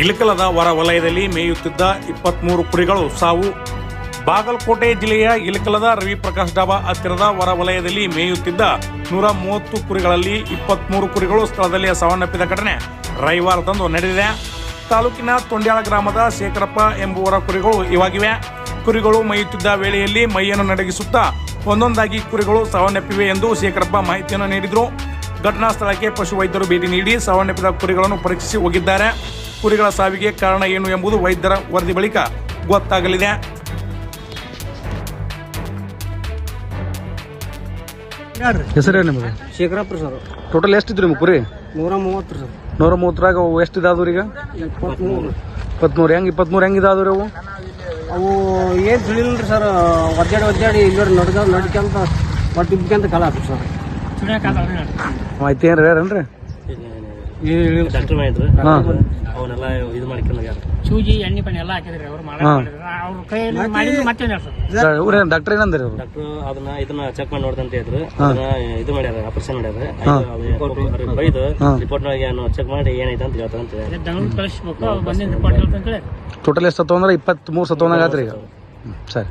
ಇಳಕಲದ ಹೊರ ವಲಯದಲ್ಲಿ ಮೇಯುತ್ತಿದ್ದ ಇಪ್ಪತ್ಮೂರು ಕುರಿಗಳು ಸಾವು. ಬಾಗಲಕೋಟೆ ಜಿಲ್ಲೆಯ ಇಳಕಲದ ರವಿಪ್ರಕಾಶ್ ಡಾಬಾ ಹತ್ತಿರದ ಹೊರ ವಲಯದಲ್ಲಿ ಮೇಯುತ್ತಿದ್ದ ನೂರ ಮೂವತ್ತು ಕುರಿಗಳಲ್ಲಿ ಇಪ್ಪತ್ಮೂರು ಕುರಿಗಳು ಸ್ಥಳದಲ್ಲಿ ಸಾವನ್ನಪ್ಪಿದ ಘಟನೆ ರವಿವಾರದಂದು ನಡೆದಿದೆ. ತಾಲೂಕಿನ ತೊಂಡ್ಯಾಳ ಗ್ರಾಮದ ಶೇಖರಪ್ಪ ಎಂಬುವರ ಕುರಿಗಳು ಇವಾಗಿವೆ. ಕುರಿಗಳು ಮೇಯುತ್ತಿದ್ದ ವೇಳೆಯಲ್ಲಿ ಮೈಯನ್ನು ನಡಗಿಸುತ್ತಾ ಒಂದೊಂದಾಗಿ ಕುರಿಗಳು ಸಾವನ್ನಪ್ಪಿವೆ ಎಂದು ಶೇಖರಪ್ಪ ಮಾಹಿತಿಯನ್ನು ನೀಡಿದರು. ಘಟನಾ ಸ್ಥಳಕ್ಕೆ ಪಶುವೈದ್ಯರು ಭೇಟಿ ನೀಡಿ ಸಾವನ್ನಪ್ಪಿದ ಕುರಿಗಳನ್ನು ಪರೀಕ್ಷಿಸಿ ಹೋಗಿದ್ದಾರೆ. ಕುರಿಗಳ ಸಾವಿಗೆ ಕಾರಣ ಏನು ಎಂಬುದು ವೈದ್ಯರ ವರದಿ ಬಳಿಕ ಗೊತ್ತಾಗಲಿದೆ. ಹೆಸರೇನು ನಿಮಗೆ ಶೇಖರಪ್ಪ ಸರ್. ಟೋಟಲ್ ಎಷ್ಟಿದ್ರು ನಿಮ್ಗೆ ಕುರಿ? ನೂರ ಮೂವತ್ತು ಸರ್. ನೂರ ಮೂವತ್ತರಾಗ ಅವು ಎಷ್ಟು ಇದಾದವ್ರಿ ಈಗ ಇಪ್ಪತ್ಮೂರು ಹೆಂಗೆ ಇಪ್ಪತ್ಮೂರು ಹೆಂಗೆ ಇದಾದವ್ರಿ ಅವು? ಅವು ಏನು ತಿಳಿಲ್ರಿ ಸರ್ ಒದ್ದಾಡಿ ಒದ್ದಾಡಿ ಇಲ್ಲಿ ನಡ್ಕ ನಡ್ಕೊಂತ ಒಟ್ಟು ಇದ್ಕೊಂತ ಕಾಲ ಆತು ಸರ್. ಮಾಹಿತಿ ಏನ್ರಿ ಯಾರೇನ್ರಿ? ಡಾಕ್ಟರ್ ಮಾಡಿದ್ರು ಹಾಂ. ಅವನ್ನೆಲ್ಲ ಇದು ಮಾಡ್ಕೊಂಡು ಸೂಜಿ ಎಣ್ಣೆ ಪಣ್ಣೆ ಎಲ್ಲ ಹಾಕಿದ್ರಿ ಅವ್ರು ಹಾಂ. ಅವ್ರ ಕೈಯಲ್ಲಿ ಮಾಡಿದ್ದು ಮತ್ತೆ ಸರ್ ಇವ್ರೇನು ಡಾಕ್ಟರ್ ಏನಂದ್ರಿ ಅವರು? ಡಾಕ್ಟರ್ ಅದನ್ನ ಇದನ್ನ ಚೆಕ್ ಮಾಡಿ ನೋಡ್ದಂತ ಹೇಳಿದ್ರು. ಅದನ್ನ ಇದು ಮಾಡ್ಯಾರ ಆಪರೇಷನ್ ಮಾಡ್ಯಾರ. ಬೈದು ರಿಪೋರ್ಟ್ ಏನು ಚೆಕ್ ಮಾಡಿ ಏನೈತೆ ಅಂತ ಹೇಳ್ತಾರ ಅಂತ. ಬೆಂಗಳೂರು ಕಳಿಸ್ಬೇಕು ಬಂದಿನ ರಿಪೋರ್ಟ್ ಅಂತ ಹೇಳಿ. ಟೋಟಲ್ ಎಷ್ಟು ಇಪ್ಪತ್ತ್ ಇಪ್ಪತ್ತ್ಮೂರು ಸತ್ತವಂದಾಗ ಆತ್ರಿ ಈಗ. ಸರಿ.